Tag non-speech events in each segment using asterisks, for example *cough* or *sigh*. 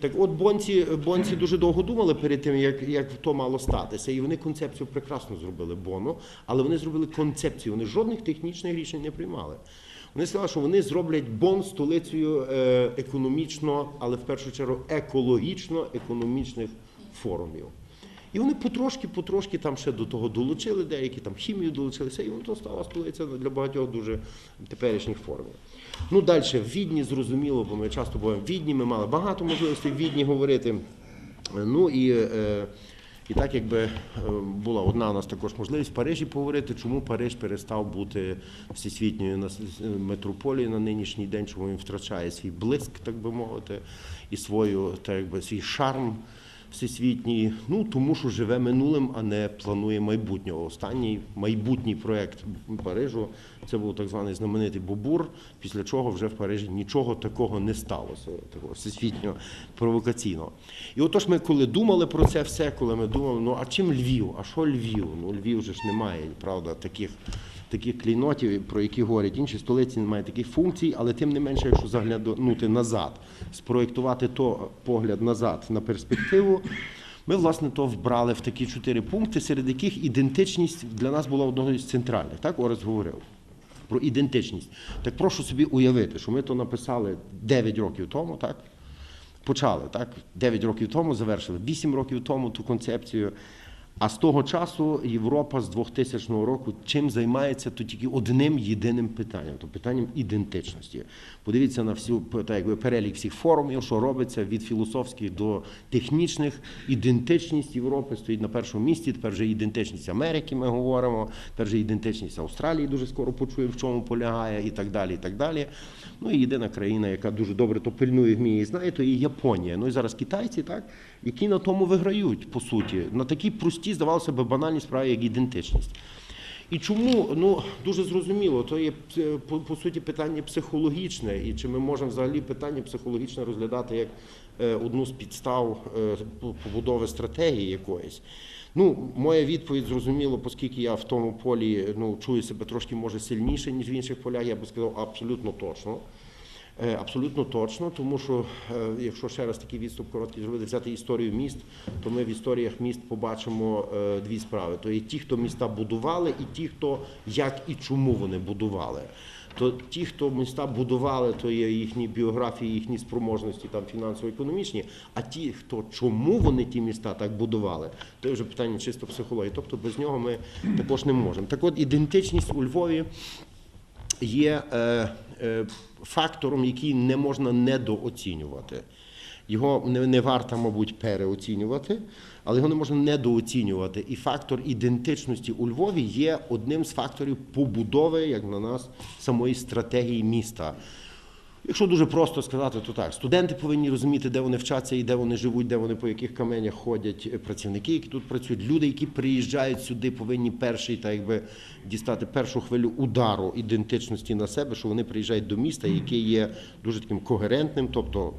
Так от бонці, бонці дуже довго думали перед тим, як, як то мало статися. І вони концепцію прекрасно зробили бону, але вони зробили концепцію. Вони жодних технічних рішень не приймали. Вони сказали, що вони зроблять Бон столицею е, економічно, але в першу чергу екологічно-економічних форумів. І вони потрошки, потрошки там ще до того долучили, деякі там хімію долучилися, і воно то стала столиця для багатьох дуже теперішніх формів. Ну далі, в Відні зрозуміло, бо ми часто буваємо в Відні, ми мали багато можливостей в Відні говорити. Ну і, е, і так якби е, була одна у нас також можливість в Парижі поговорити, чому Париж перестав бути всесвітньою метрополією на нинішній день, чому він втрачає свій блиск, так би мовити, і свою, так якби, свій шарм всесвітній. Ну тому що живе минулим, а не планує майбутнього. Останній майбутній проект Парижу це був так званий знаменитий Бобур, після чого вже в Парижі нічого такого не сталося, такого всесвітнього провокаційного. І отож, ми коли думали про це все, коли ми думали, ну а чим Львів? А що Львів? Ну Львів же ж немає, правда, таких. Таких клейнотів, про які говорять інші столиці, немає таких функцій, але тим не менше, якщо заглянути назад, спроєктувати то погляд назад на перспективу, ми власне то вбрали в такі чотири пункти, серед яких ідентичність для нас була одною з центральних. Так Орес говорив про ідентичність. Так прошу собі уявити, що ми то написали 9 років тому, так? Почали, так? 9 років тому завершили, 8 років тому ту концепцію. А з того часу Європа з 2000 року чим займається, то тільки одним єдиним питанням, то питанням ідентичності. Подивіться на всю так, якби, перелік всіх форумів, що робиться від філософських до технічних. Ідентичність Європи стоїть на першому місці. Тепер вже ідентичність Америки. Ми говоримо. Тепер вже ідентичність Австралії дуже скоро почуємо, в чому полягає, і так далі. І так далі. Ну і єдина країна, яка дуже добре то пильнує, вміє і знає, то і Японія. Ну і зараз китайці, так, які на тому виграють, по суті, на такій простій, здавалося б, банальній справі, як ідентичність. І чому ну дуже зрозуміло, то є е, по, по суті питання психологічне, і чи ми можемо взагалі питання психологічне розглядати як е, одну з підстав е, побудови стратегії якоїсь. Ну, моя відповідь зрозуміло, оскільки я в тому полі ну чую себе трошки може сильніше ніж в інших полях, я би сказав абсолютно точно. Е, Абсолютно точно, тому що е, якщо ще раз такий відступ короткий зробити, взяти історію міст, то ми в історіях міст побачимо е, дві справи: то є ті, хто міста будували, і ті, хто як і чому вони будували. То ті, хто міста будували, то є їхні біографії, їхні спроможності там фінансово-економічні. А ті, хто чому вони ті міста так будували, то є вже питання чисто психології. Тобто без нього ми також не можемо. Так от ідентичність у Львові є е, е, фактором, який не можна недооцінювати. Його не, не варто, мабуть, переоцінювати, але його не можна недооцінювати. І фактор ідентичності у Львові є одним з факторів побудови, як на нас, самої стратегії міста. Якщо дуже просто сказати, то так. Студенти повинні розуміти, де вони вчаться і де вони живуть, де вони по яких каменях ходять, е, працівники, які тут працюють. Люди, які приїжджають сюди, повинні перший, так якби дістати першу хвилю удару ідентичності на себе, що вони приїжджають до міста, яке є дуже таким когерентним, тобто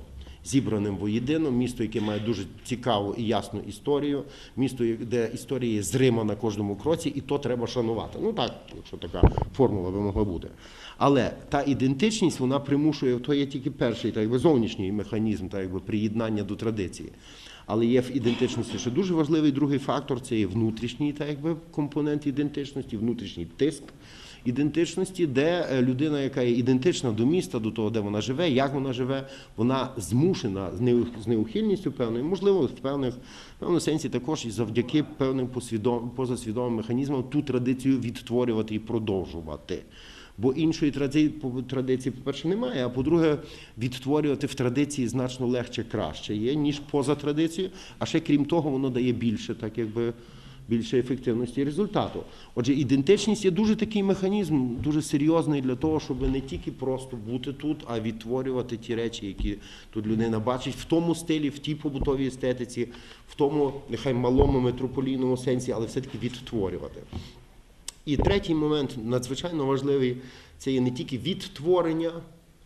зібраним воєдино, місто, яке має дуже цікаву і ясну історію, місто, де історія є зрима на кожному кроці, і то треба шанувати. Ну так, якщо така формула би могла бути. Але та ідентичність вона примушує, то є тільки перший так якби зовнішній механізм, так якби приєднання до традиції. Але є в ідентичності ще дуже важливий другий фактор це є внутрішній так якби, компонент ідентичності, внутрішній тиск ідентичності, де е, людина, яка є ідентична до міста, до того, де вона живе, як вона живе, вона змушена з неухильністю певною, можливо, в певних певному сенсі також і завдяки певним позасвідомим механізмам ту традицію відтворювати і продовжувати. Бо іншої традиції, по-перше, немає, а по-друге, відтворювати в традиції значно легше краще є, ніж поза традицією. А ще крім того, воно дає більше, так якби більше ефективності і результату. Отже, ідентичність є дуже такий механізм, дуже серйозний для того, щоб не тільки просто бути тут, а відтворювати ті речі, які тут людина бачить в тому стилі, в тій побутовій естетиці, в тому нехай малому метрополійному сенсі, але все-таки відтворювати. І третій момент надзвичайно важливий це є не тільки відтворення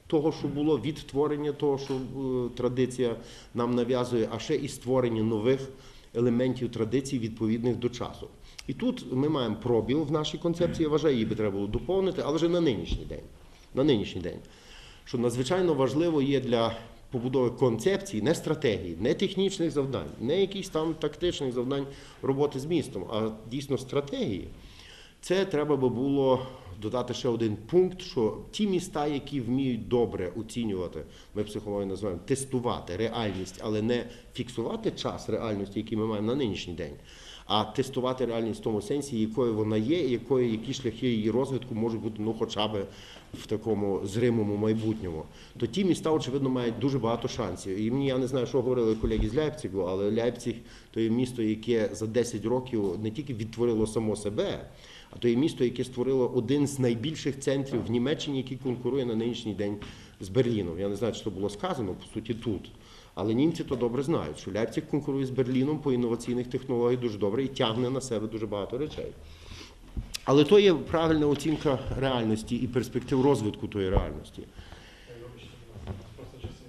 того, що було, відтворення того, що е, традиція нам нав'язує, а ще і створення нових елементів традицій відповідних до часу. І тут ми маємо пробіл в нашій концепції, я вважаю, її би треба було доповнити, але вже на нинішній день. На нинішній день. Що надзвичайно важливо є для побудови концепції, не стратегії, не технічних завдань, не якихось там тактичних завдань роботи з містом, а дійсно стратегії. Це треба би було додати ще один пункт, що ті міста, які вміють добре оцінювати, ми психологи називаємо тестувати реальність, але не фіксувати час реальності, який ми маємо на нинішній день, а тестувати реальність в тому сенсі, якою вона є, і якої, які шляхи її розвитку можуть бути ну, хоча б в такому зримому майбутньому. То ті міста, очевидно, мають дуже багато шансів. І мені я не знаю, що говорили колеги з Ляйпцигу, але Ляйпціг то є місто, яке за 10 років не тільки відтворило само себе. А то є місто, яке створило один з найбільших центрів в Німеччині, який конкурує на нинішній день з Берліном. Я не знаю, це було сказано, по суті, тут. Але німці то добре знають, що Ляйпциг конкурує з Берліном по інноваційних технологіях дуже добре і тягне на себе дуже багато речей. Але то є правильна оцінка реальності і перспектив розвитку тої реальності.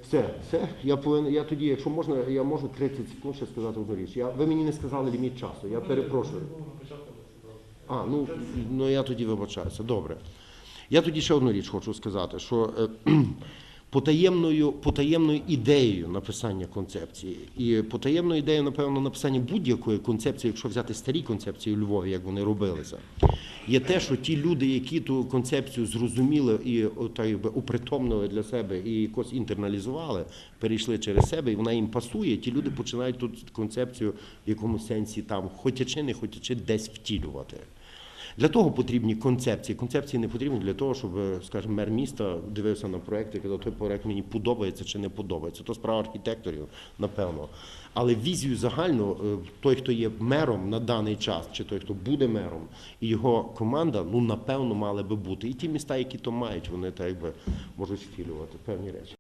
Все, все. Я повинен, я тоді, якщо можна, я можу 30 секунд ще сказати одну річ. Я, ви мені не сказали ліміт часу. Я перепрошую. А, ну, ну я тоді вибачаюся. Добре. Я тоді ще одну річ хочу сказати, що е, *clears throat* потаємною, потаємною ідеєю написання концепції і потаємною ідеєю, напевно, написання будь-якої концепції, якщо взяти старі концепції у Львові, як вони робилися, є те, що ті люди, які ту концепцію зрозуміли і так якби упритомнили для себе і якось інтерналізували, перейшли через себе, і вона їм пасує, ті люди починають тут концепцію в якомусь сенсі там, хотячи, не хотячи, десь втілювати. Для того потрібні концепції. Концепції не потрібні для того, щоб, скажімо, мер міста дивився на проєкт і казав, той проєкт мені подобається чи не подобається. То справа архітекторів, напевно. Але візію загальну, е, той, хто є мером на даний час, чи той, хто буде мером, і його команда, ну напевно, мали би бути. І ті міста, які то мають, вони так якби можуть втілювати певні речі.